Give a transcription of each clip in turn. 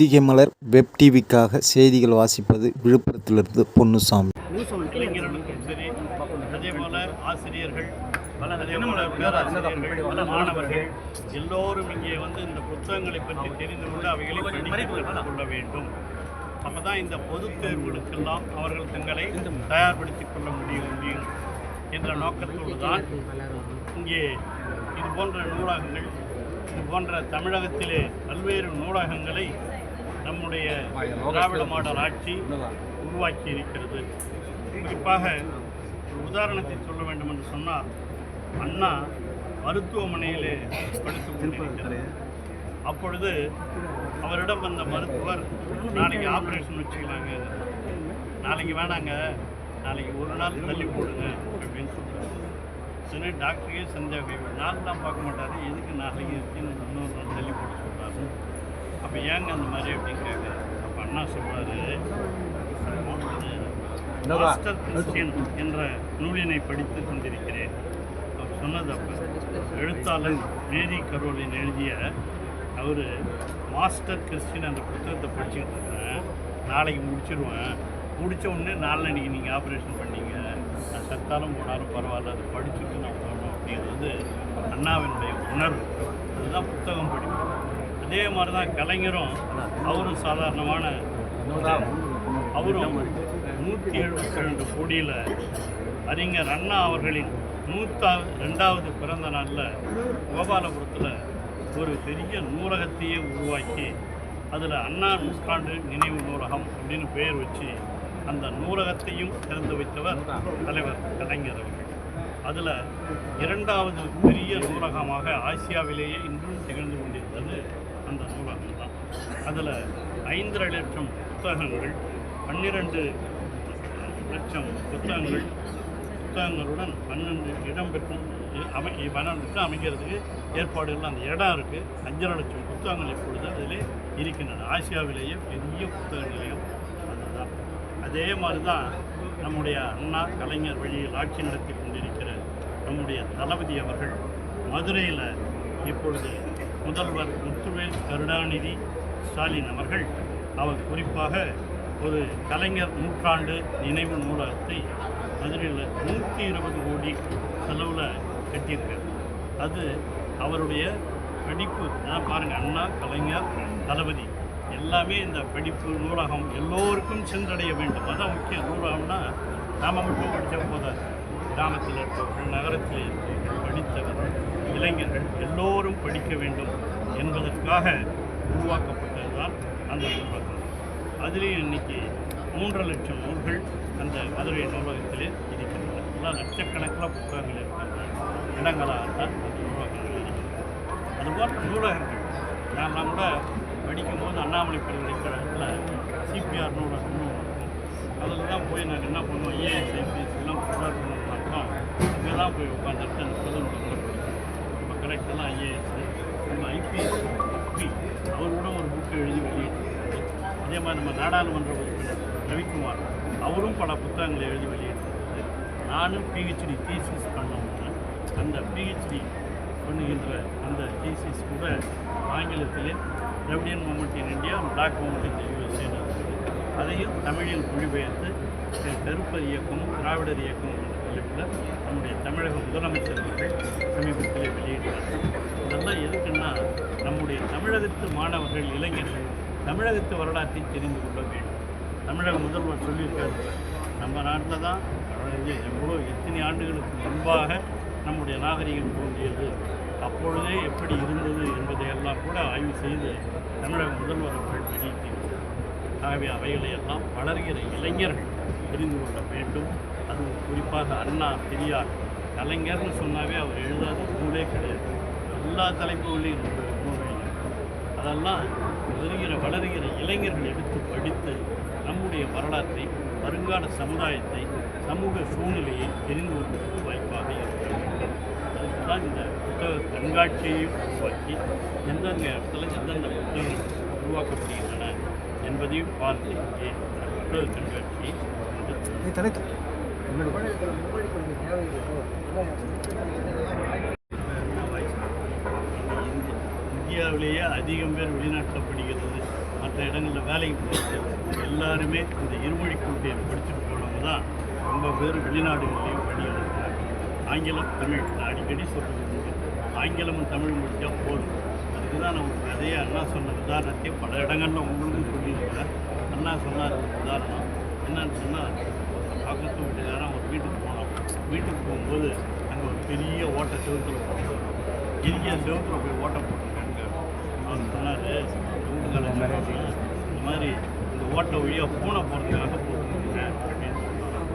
பொதிகை மலர் web டிவிக்காக செய்திகள் வாசிப்பது விழுப்புரத்திலிருந்து பொன்னுசாமி. இளைஞர்களுக்கும் சரி அதே போல ஆசிரியர்கள் பல பேராசிரியர்கள் பல மாணவர்கள் எல்லோரும் இங்கே வந்து இந்த புத்தகங்களை பற்றி தெரிந்து கொண்டு அவைகளை படித்து கொள்ள வேண்டும். அப்பதான் இந்த பொதுத் தேர்வுகளுக்கெல்லாம் அவர்கள் தங்களை தயார்படுத்திக் கொள்ள முடியும் முடியும் என்ற நோக்கத்தோடு தான் இங்கே இது போன்ற நூலகங்கள் இது போன்ற தமிழகத்திலே பல்வேறு நூலகங்களை நம்முடைய திராவிட மாடல் ஆட்சி உருவாக்கி இருக்கிறது குறிப்பாக ஒரு உதாரணத்தை சொல்ல வேண்டும் என்று சொன்னால் அண்ணா மருத்துவமனையிலே படித்துக் கொண்டிருக்கிறார். அப்பொழுது அவரிடம் வந்த மருத்துவர் நாளைக்கு ஆப்ரேஷன் வச்சுக்கலாங்க. நாளைக்கு வேணாங்க. நாளைக்கு ஒரு நாள் தள்ளி போடுங்க அப்படின்னு சொல்றாரு. சரி டாக்டரே சந்தேகம் நாள்லாம் பார்க்க மாட்டாரு. எதுக்கு நாளைக்கு இருக்குன்னு இன்னொரு நாள் தள்ளி போட சொல்கிறாரு அப்போ ஏங்க அந்த மாதிரி அப்படின்னு கேட்குறாரு அப்போ அண்ணா சொல்கிறாரு மாஸ்டர் கிறிஸ்டியன் என்ற நூலினை படித்து கொண்டிருக்கிறேன். அவர் சொன்னது அப்போ எழுத்தாளர் மேரி கரோலின் எழுதிய அவர் மாஸ்டர் கிறிஸ்டின் அந்த புத்தகத்தை படிச்சுக்கிட்டு இருக்கிறேன் நாளைக்கு முடிச்சிருவேன். முடிச்ச உடனே நாளன்னைக்கு நீங்கள் ஆப்ரேஷன் பண்ணீங்க. நான் செத்தாலும் போனாலும் பரவாயில்ல அதை படிச்சுட்டு நான் போகணும் அப்படிங்கிறது அண்ணாவினுடைய உணர்வு. அதுதான் புத்தகம் படிக்கும் அதே மாதிரி தான் கலைஞரும் அவரும் சாதாரணமான அவரும் நூற்றி எழுபத்தி ரெண்டு கோடியில் அறிஞர் அண்ணா அவர்களின் நூற்றா ரெண்டாவது பிறந்த நாளில் கோபாலபுரத்தில் ஒரு பெரிய நூலகத்தையே உருவாக்கி அதில் அண்ணா நூற்றாண்டு நினைவு நூலகம் அப்படின்னு பெயர் வச்சு அந்த நூலகத்தையும் திறந்து வைத்தவர் தலைவர் கலைஞர் அவர்கள். அதில் இரண்டாவது பெரிய நூலகமாக ஆசியாவிலேயே இன்றும் திகழ்ந்து கொண்டிருந்தது அந்த நூலகம் தான். அதில் ஐந்தரை லட்சம் புத்தகங்கள் பன்னிரண்டு லட்சம் புத்தகங்கள் புத்தகங்களுடன் பன்னெண்டு இடம் பெற்றும் அமை பன்னெண்டு அமைக்கிறதுக்கு ஏற்பாடுகள் அந்த இடம் இருக்குது அஞ்சரை லட்சம் புத்தகங்கள் இப்பொழுது அதில் இருக்கின்றன. ஆசியாவிலேயே பெரிய புத்தக நிலையம் அதுதான். அதே மாதிரி தான் நம்முடைய அண்ணா கலைஞர் வழியில் ஆட்சி நடத்தி கொண்டிருக்கிற நம்முடைய தளபதி அவர்கள் மதுரையில் இப்பொழுது முதல்வர் முத்துவேல் கருணாநிதி ஸ்டாலின் அவர்கள் அவர் குறிப்பாக ஒரு கலைஞர் நூற்றாண்டு நினைவு நூலகத்தை மதுரையில் நூற்றி இருபது கோடி செலவில் கட்டியிருக்கார். அது அவருடைய படிப்பு நான் பாருங்கள் அண்ணா கலைஞர் தளபதி எல்லாமே இந்த படிப்பு நூலகம் எல்லோருக்கும் சென்றடைய வேண்டும். அதான் முக்கிய நூலகம்னா நாம் மட்டும் படித்த போதாது. கிராமத்தில் இருப்பவர்கள் நகரத்தில் இருப்பவர்கள் படித்தவர்கள் இளைஞர்கள் எல்லோரும் படிக்க வேண்டும் என்பதற்காக உருவாக்கப்பட்டது தான் அந்த நூலகம் அதிலேயும் இன்றைக்கி மூன்றரை லட்சம் நூல்கள் அந்த மதுரை நூலகத்திலே இருக்கின்றன. எல்லாம் லட்சக்கணக்கில் புத்தகங்கள் இருக்கின்றன. இடங்களாக தான் அந்த நூலகங்கள் இருக்கின்றன. அதுபோல் நூலகங்கள். நான்லாம் கூட படிக்கும்போது அண்ணாமலை பல்கலைக்கழகத்தில் சிபிஆர் நூலகம்னு இருக்கும். அதில் தான் போய் நாங்கள் என்ன பண்ணுவோம் ஏஎஸ் ஐபிஎஸ் ப்ரிப்பேர் அங்கே தான் போய் உட்காந்துட்டு அந்த புது நூலகங்களை கரெக்டெல்லாம் ஐஏஎஸ் நம்ம ஐபிஎஸ் பி அவர் கூட ஒரு புக்கு எழுதி வெளியிட்டிருக்காரு அதே மாதிரி நம்ம நாடாளுமன்ற உறுப்பினர் ரவிக்குமார் அவரும் பல புத்தகங்களை எழுதி வெளியிட்டிருக்காரு நானும் பிஹெச்டி தீசிஸ் பண்ணவங்க அந்த பிஹெச்டி பண்ணுகின்ற அந்த தீசிஸ் கூட ஆங்கிலத்திலே Dravidian movement in India black movement in யூஎஸ்ஏன்னு அதையும் தமிழில் மொழிபெயர்த்து கருப்பர் இயக்கம் திராவிடர் இயக்கம் என்ற தலைப்பில் நம்முடைய தமிழக முதலமைச்சர் அவர்கள் சமீபத்தில் தமிழகத்து மாணவர்கள் இளைஞர்கள் தமிழகத்து வரலாற்றை தெரிந்து கொள்ள வேண்டும். தமிழக முதல்வர் சொல்லியிருக்காரு. நம்ம நாட்டில் தான் எவ்வளோ எத்தனை ஆண்டுகளுக்கு முன்பாக நம்முடைய நாகரிகம் தோன்றியது அப்பொழுதே எப்படி இருந்தது என்பதையெல்லாம் கூட ஆய்வு செய்து தமிழக முதல்வர் அவர்கள் வெளியிட்டிருக்கிறார். ஆகவே அவைகளையெல்லாம் வளர்கிற இளைஞர்கள் தெரிந்து கொள்ள வேண்டும். அது குறிப்பாக அண்ணா பெரியார் கலைஞர்னு சொன்னாவே அவர் எழுதாத நூலே கிடையாது. எல்லா தலைப்புகளையும் நூல் அதெல்லாம் வருகிற வளர்கிற இளைஞர்கள் எடுத்து படித்து நம்முடைய வரலாற்றை வருங்கால சமுதாயத்தை சமூக சூழ்நிலையை தெரிந்து கொள்வதற்கு வாய்ப்பாக இருக்கிறது. அதுக்கு தான் இந்த புத்தக கண்காட்சியையும் உருவாக்கி எந்தெந்த இடத்துல எந்தெந்த புத்தகங்கள் உருவாக்கப்படுகின்றன என்பதையும் பார்த்து இங்கே புத்தக கண்காட்சியை. இந்தியாவிலேயே அதிகம் பேர் வெளிநாட்டில் படிக்கிறது. மற்ற இடங்களில் வேலைக்கு போகிறது எல்லாருமே இந்த இருமொழி கொள்கையை படிச்சுட்டு போனவங்க தான் ரொம்ப பேர் வெளிநாடுகள்லையும் பணி ஆங்கிலம் தமிழ் நான் அடிக்கடி சொல்கிறது ஆங்கிலமும் தமிழ் முடிஞ்சால் போதும். அதுக்கு தான் நான் நிறைய கதையை அண்ணா சொன்ன உதாரணத்தை பல இடங்களில் உங்களுக்கும் சொல்லியிருக்கிறேன். அண்ணா சொன்னார் உதாரணம். என்னன்னு சொன்னால் பக்கத்து வீட்டுக்காரன் ஒரு வீட்டுக்கு போனோம் வீட்டுக்கு போகும்போது அங்கே ஒரு பெரிய ஓட்ட செவத்தில் போட்டோம் இந்திய செவத்தில் போய் ஓட்ட போட்டோம் அவர் சொன்னார் இந்த மாதிரி இந்த ஓட்டை வழியாக பூனை போகிறதுக்காக போட்டுருக்கீங்க அப்படின்னு சொன்னாராம்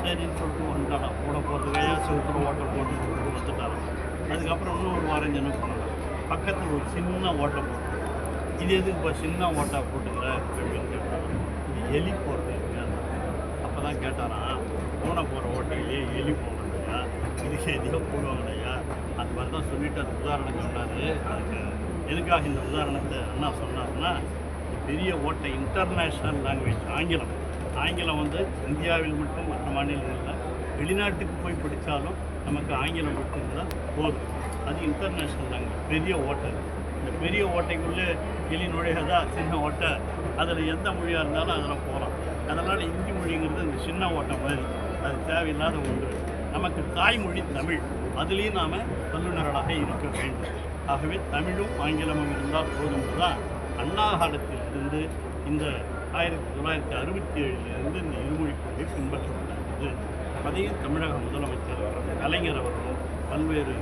சரின்னு சொல்லிட்டு வந்துட்டானா பூனை போகிறதுக்காக சொல்லிட்டு ஓட்டை போட்டு வந்துட்டாராம் அதுக்கப்புறம் இன்னும் ஒரு வாரம் என்ன பண்ணாங்க பக்கத்தில் ஒரு சின்ன ஓட்டை போட்டு இது எதுக்கு இப்போ சின்ன ஓட்டா போட்டுக்கிற அப்படின்னு கேட்டாங்க இது எலி போடுறது அப்போ தான் கேட்டாராம் பூனை போகிற ஓட்டையிலே எலி போகணுங்கய்யா இதுக்கு எதையோ போடுவாங்கய்யா அந்த மாதிரி தான் சொல்லிட்டு அந்த உதாரணம் சொன்னார். அதுக்கு எதுக்காக இந்த உதாரணத்தை என்ன சொன்னார்னா பெரிய ஓட்டை இன்டர்நேஷ்னல் லாங்குவேஜ் ஆங்கிலம். ஆங்கிலம் வந்து இந்தியாவில் மட்டும் மற்ற மாநிலங்களில் வெளிநாட்டுக்கு போய் படித்தாலும் நமக்கு ஆங்கிலம் மட்டும் போதும். அது இன்டர்நேஷ்னல் லாங்குவேஜ் பெரிய ஓட்டை. இந்த பெரிய ஓட்டைக்குள்ளே எலி நுழையதா? சின்ன ஓட்டை. அதில் எந்த மொழியாக இருந்தாலும் அதில் போகலாம். அதனால் இந்தி மொழிங்கிறது இந்த சின்ன ஓட்டை மாதிரி. அது தேவையில்லாத ஒன்று. நமக்கு தாய்மொழி தமிழ். அதுலேயும் நாம் வல்லுநர்களாக இருக்க வேண்டும். ஆகவே தமிழும் ஆங்கிலமும் இருந்தால் போதும் தான் அண்ணா காலத்திலிருந்து இந்த ஆயிரத்தி தொள்ளாயிரத்தி அறுபத்தி ஏழிலிருந்து இந்த இருமொழி கொள்கை பின்பற்றப்பட்டிருக்கிறது அதையும் தமிழக முதலமைச்சர் கலைஞர் அவர்களும் பல்வேறு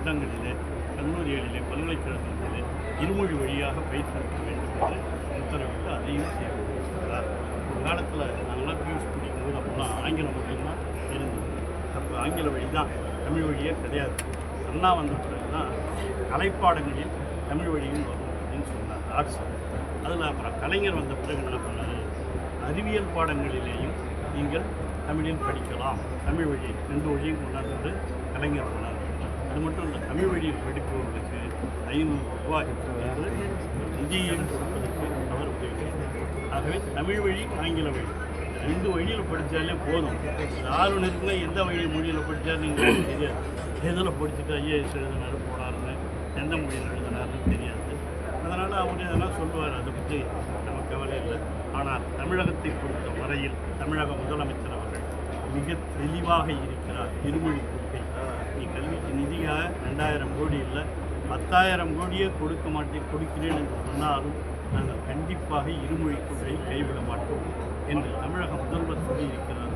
இடங்களிலே கல்லூரிகளிலே பல்கலைக்கழகங்களிலே இருமொழி வழியாக பயிற்றுவிக்க வேண்டும் என்று உத்தரவிட்டு அதையும் செய்திருக்கிறார். ஒரு காலத்தில் நாங்களாம் பியூஸ் படிக்கும்போது அப்போலாம் ஆங்கில மொழியெல்லாம் இருந்தது. அப்போ ஆங்கில வழி தான் தமிழ் வழியே கிடையாது. அண்ணா வந்த பிறகு தான் கலைப்பாடங்களில் தமிழ் வழியும் வரும் அப்படின்னு சொன்னார். ஆர்ட்ஸ் அதில் அப்புறம் கலைஞர் வந்த பிறகு என்ன பண்ணார்? அறிவியல் பாடங்களிலேயும் நீங்கள் தமிழில் படிக்கலாம். தமிழ் வழி ரெண்டு வழியும் கொண்டாந்து கலைஞர் கொண்டாந்து அது மட்டும் இல்லை தமிழ் வழியில் படிப்பவர்களுக்கு ஐநூறு ரூபாய் என்று நிதியையும் கொடுப்பதற்கு அவர் உதவி ஆகவே தமிழ் வழி ஆங்கில வழி. ரெண்டு வழியில் படித்தாலே போதும். இந்த ஆளுநருக்குன்னா எந்த வழி மொழியில் படித்தாலும் எங்களுக்கு தெரியாது. எதில் படிச்சுட்டு ஐஏஎஸ் எழுதினாலும் போனால் எந்த மொழியில் எழுதினார்னு தெரியாது. அதனால் அவர் இதெல்லாம் சொல்லுவார் அதை பற்றி நம்ம கவலை இல்லை. ஆனால் தமிழகத்தை பொறுத்த வரையில் தமிழக முதலமைச்சர் அவர்கள் மிக தெளிவாக இருக்கிறார். இருமொழி கொள்கை நீ கல்விக்கு நிதியாக ரெண்டாயிரம் கோடி இல்லை. பத்தாயிரம் கோடியே கொடுக்க மாட்டேன் கொடுக்கிறேன் என்று சொன்னாலும் நாங்கள் கண்டிப்பாக இருமொழி கொள்கையை கைவிட மாட்டோம் என்று தமிழக முதல்வர் சொல்லியிருக்கிறார்.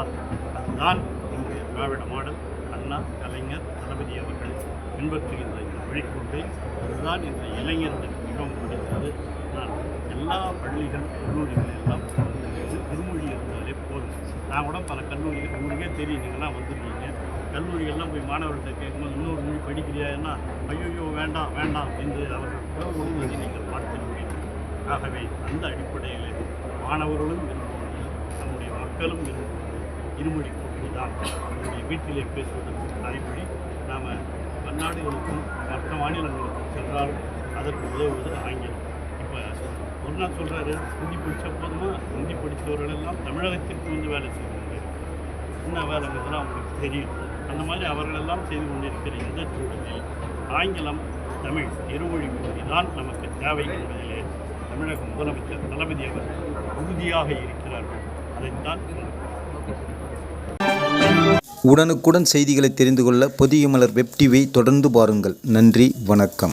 அதுதான் இன்றைய திராவிட மாடல். அண்ணா கலைஞர் தளபதி அவர்கள் பின்பற்றுகின்ற இந்த வழிகொண்டை அதுதான் இந்த இளைஞர்களுக்கு மிகவும் பிடித்தது. நான் எல்லா பள்ளிகள் கல்லூரிகள் எல்லாம் திருமொழி இருந்தாலே போதும். நான் கூட பல கல்லூரிகள் உங்களுக்கே தெரியும். நீங்களாம் வந்துருக்கீங்க. கல்லூரிகள்லாம் போய் மாணவர்கள்ட்ட கேட்கும்போது இன்னொரு மொழி படிக்கிறியான்னா ஐயோ வேண்டாம் வேண்டாம் என்று அவர்கள் கூறுவதை நீங்கள் பார்த்திருப்பீர்கள் ஆகவே அந்த அடிப்படையில் மாணவர்களும் விரும்புவது நம்முடைய மக்களும் விரும்புவது இருமொழி கொள்கை தான் நம்முடைய வீட்டிலே பேசுவதற்கு தாய்மொழி. நாம் பன்னாடுகளுக்கும் மற்ற மாநிலங்களுக்கும் சென்றாலும் அதற்கு உதவுவது ஆங்கிலம். இப்போ ஒரு நாள் சொல்கிறாரு ஹிந்தி படித்த போதுமா? ஹிந்தி படித்தவர்கள் எல்லாம் தமிழகத்திற்கு வந்து வேலை செய்கிறாங்க என்ன வேலைங்கிறதுலாம் அவங்களுக்கு தெரியும். அந்த மாதிரி அவர்களெல்லாம் செய்து கொண்டிருக்கிற இந்த சூழலில் ஆங்கிலம் தமிழ் இருமொழி மொழி தான் நமக்கு தேவை என்பதிலே தமிழக முதலமைச்சர் தளபதி அவர் உறுதியாக இருக்கிறார்கள். அதைத்தான் உடனுக்குடன் செய்திகளை தெரிந்து கொள்ள பொதிய மலர் வெப் டிவியை தொடர்ந்து பாருங்கள். நன்றி வணக்கம்.